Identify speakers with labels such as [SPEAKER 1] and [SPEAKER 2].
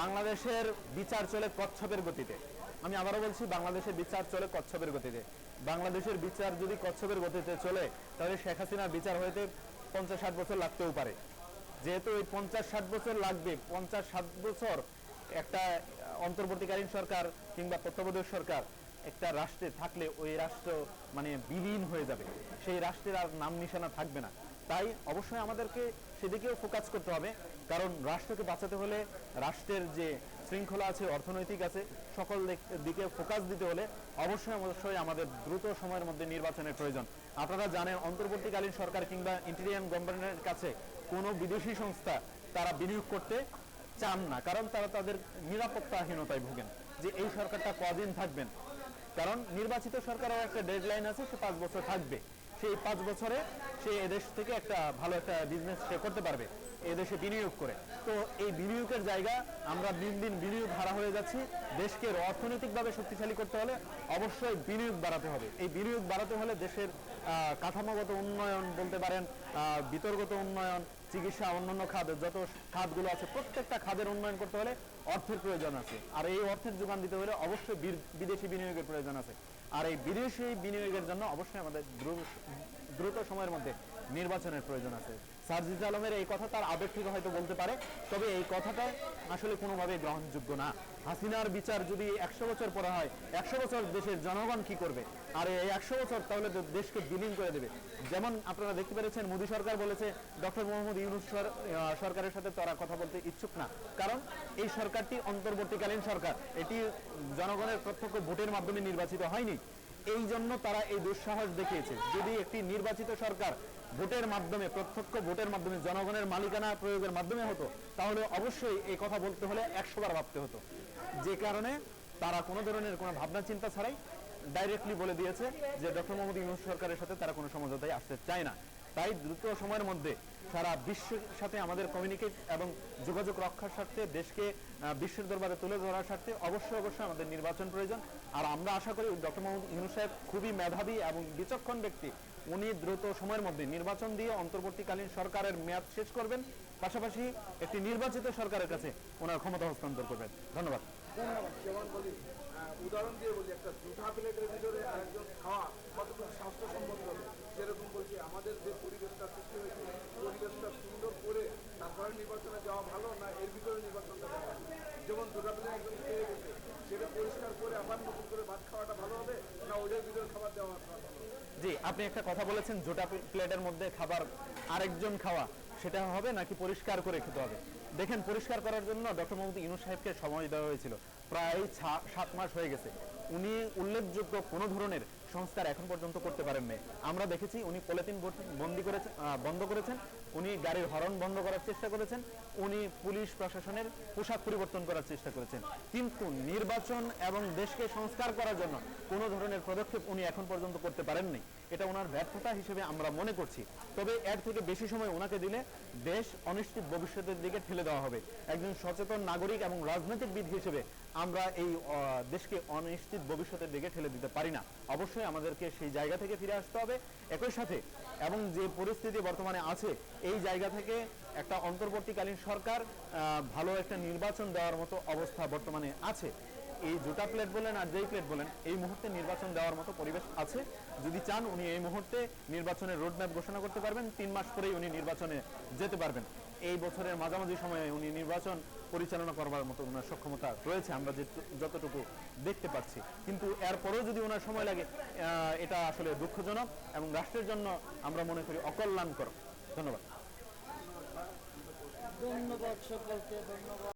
[SPEAKER 1] বাংলাদেশের বিচার চলে কচ্ছপের গতিতে। আমি আবারও বলছি, বাংলাদেশের বিচার চলে কচ্ছপের গতিতে। বাংলাদেশের বিচার যদি কচ্ছপের গতিতে চলে, তাহলে শেখ হাসিনার বিচার হইতে পঞ্চাশ ষাট বছর লাগতেও পারে। যেহেতু এই পঞ্চাশ ষাট বছর লাগবে, পঞ্চাশ ষাট বছর একটা অন্তর্বর্তীকালীন সরকার কিংবা তত্ত্বাবধায়ক সরকার একটা রাষ্ট্রে থাকলে ওই রাষ্ট্র মানে বিলীন হয়ে যাবে। সেই রাষ্ট্রের আর নাম নিশানা থাকবে না। তাই অবশ্যই আমাদেরকে সেদিকেও ফোকাস করতে হবে। কারণ রাষ্ট্রকে বাঁচাতে হলে রাষ্ট্রের যে শৃঙ্খলা আছে, অর্থনৈতিক আছে, সকল দিকে ফোকাস দিতে হলে অবশ্যই অবশ্যই আমাদের দ্রুত সময়ের মধ্যে নির্বাচনের প্রয়োজন। আপনারা জানেন, অন্তর্বর্তীকালীন সরকার কিংবা ইন্টেরিয়ান গভর্নমেন্টের কাছে কোনো বিদেশি সংস্থা তারা বিনিয়োগ করতে চান না। কারণ তারা তাদের নিরাপত্তাহীনতায় ভোগেন। যে এই সরকারটা কদিন থাকবেন? কারণ নির্বাচিত সরকারের একটা ডেডলাইন আছে, সে পাঁচ বছর থাকবে। সেই পাঁচ বছরে সে এদেশ থেকে একটা ভালো একটা বিজনেস সে করতে পারবে, এদেশে বিনিয়োগ করে। তো এই বিনিয়োগের জায়গা আমরা দিন দিন বিনিয়োগ হারা হয়ে যাচ্ছি। দেশকে অর্থনৈতিকভাবে শক্তিশালী করতে হলে অবশ্যই বিনিয়োগ বাড়াতে হবে। এই বিনিয়োগ বাড়াতে হলে দেশের কাঠামোগত উন্নয়ন বলতে পারেন বিতর্গত উন্নয়ন চিকিৎসা অন্যান্য খাত যত খাতগুলো আছে, প্রত্যেকটা খাদের উন্নয়ন করতে হলে অর্থের প্রয়োজন আছে। আর এই অর্থের যোগান দিতে হলে অবশ্যই বিদেশি বিনিয়োগের প্রয়োজন আছে। আর এই বিদেশি বিনিয়োগের জন্য অবশ্যই আমাদের দ্রুত সময়ের মধ্যে নির্বাচনের প্রয়োজন আছে। সার্জিজ আলমের এই কথা তার আবেগ থেকে হয়তো বলতে পারে, তবে এই কথাটা আসলে কোনোভাবে গ্রহণযোগ্য না। হাসিনার বিচার যদি একশো বছর পরে হয়, একশো বছর দেশের জনগণ কি করবে? আর এই একশো বছর তাহলে দেশকে বিলীন করে দেবে। যেমন আপনারা দেখতে পেরেছেন, মোদী সরকার বলেছে, ডক্টর মোহাম্মদ ইউনুস সরকারের সাথে তারা কথা বলতে ইচ্ছুক না। কারণ এই সরকারটি অন্তর্বর্তীকালীন সরকার। এটি জনগণের প্রত্যক্ষ ভোটের মাধ্যমে নির্বাচিত হয়নি। এই জন্য তারা এই দুঃসাহস দেখিয়েছে। যদি একটি নির্বাচিত সরকার ভোটের মাধ্যমে, প্রত্যক্ষ ভোটের মাধ্যমে, জনগণের মালিকানা প্রয়োগের মাধ্যমে হতো, তাহলে অবশ্যই এই কথা বলতে হলে একশো বার ভাবতে হতো। যে কারণে তারা কোনো ধরনের কোনো ভাবনা চিন্তা ছাড়াই ডাইরেক্টলি বলে দিয়েছে যে ডক্টর মোহাম্মদ ইউনুস সরকারের সাথে তারা কোনো সমঝোতায় আসতে চায় না। তাই দ্রুত সময়ের মধ্যে সারা বিশ্বের সাথে আমাদের কমিউনিকেট এবং যোগাযোগ রক্ষার স্বার্থে, দেশকে বিশ্বের দরবারে তুলে ধরার স্বার্থে অবশ্যই অবশ্যই আমাদের নির্বাচন প্রয়োজন। আর আমরা আশা করি ডক্টর মোহাম্মদ ইউনুস সাহেব খুবই মেধাবী এবং বিচক্ষণ ব্যক্তি। উনি দ্রুত সময়ের মধ্যে নির্বাচন দিয়ে অন্তর্বর্তীকালীন সরকারের মেয়াদ শেষ করবেন। পাশাপাশি একটি নির্বাচিত সরকারের কাছে ওনার ক্ষমতা হস্তান্তর করবেন। ধন্যবাদ।
[SPEAKER 2] উদাহরণ দিয়ে বলি, একটা খাওয়া হবে? বলছি, আমাদের যে পরিবেশটা পরিবেশটা সুন্দর করে নির্বাচনে যাওয়া ভালো না এর ভিতরে যেমন সেটা পরিষ্কার করে আবার নতুন করে ভাত খাওয়াটা ভালো হবে না ওদের ভিতরে খাবার দেওয়া ভালো হবে?
[SPEAKER 1] জি, আপনি একটা কথা বলেছেন, জোটা প্লেটের মধ্যে খাবার আরেকজন খাওয়া, সেটা হবে নাকি পরিষ্কার করে খেতে হবে? দেখেন, পরিষ্কার করার জন্য ডক্টর মোহাম্মদ ইনু সাহেবকে সময় দেওয়া হয়েছিল। প্রায় সাত মাস হয়ে গেছে। উনি উল্লেখযোগ্য কোনো ধরনের সংস্কার এখন পর্যন্ত করতে পারেন নাই আমরা দেখেছি উনি পলিথিন বন্দি করেছেন বন্ধ করেছেন, উনি গাড়ির হরন বন্ধ করার চেষ্টা করেছেন, উনি পুলিশ প্রশাসনের পোশাক পরিবর্তন করার চেষ্টা করেছেন। কিন্তু নির্বাচন এবং দেশকে সংস্কার করার জন্য কোনো ধরনের পদক্ষেপ উনি এখন পর্যন্ত করতে পারেননি। এটা ওনার ব্যর্থতা হিসেবে আমরা মনে করছি। তবে এর থেকে বেশি সময় ওনাকে দিলে দেশ অনিশ্চিত ভবিষ্যতের দিকে ঠেলে দেওয়া হবে। একজন সচেতন নাগরিক এবং রাজনৈতিকবিদ হিসেবে আমরা এই দেশকে অনিশ্চিত ভবিষ্যতের দিকে ঠেলে দিতে পারি না। অবশ্যই আমাদেরকে সেই জায়গা থেকে ফিরে আসতে হবে। একই সাথে এবং যে পরিস্থিতি বর্তমানে আছে, এই জায়গা থেকে একটা অন্তর্বর্তীকালীন সরকার ভালো একটা নির্বাচন দেওয়ার মতো অবস্থা বর্তমানে আছে। এই দুটা প্লেট বলেন আর যেই প্লেট বলেন, এই মুহূর্তে নির্বাচন দেওয়ার মতো পরিবেশ আছে। যদি চান, উনি এই মুহূর্তে নির্বাচনের রোডম্যাপ ঘোষণা করতে পারবেন। তিন মাস পরেই উনি নির্বাচনে যেতে পারবেন। এই বছরের মাঝামাঝি সময়ে উনি নির্বাচন পরিচালনা করবার মতো ওনার সক্ষমতা রয়েছে, আমরা যতটুকু দেখতে পাচ্ছি। কিন্তু এরপরেও যদি ওনার সময় লাগে এটা আসলে দুঃখজনক এবং রাষ্ট্রের জন্য আমরা মনে করি অকল্যাণকর। ধন্যবাদ।
[SPEAKER 3] ধন্যবাদ সকলকে, ধন্যবাদ।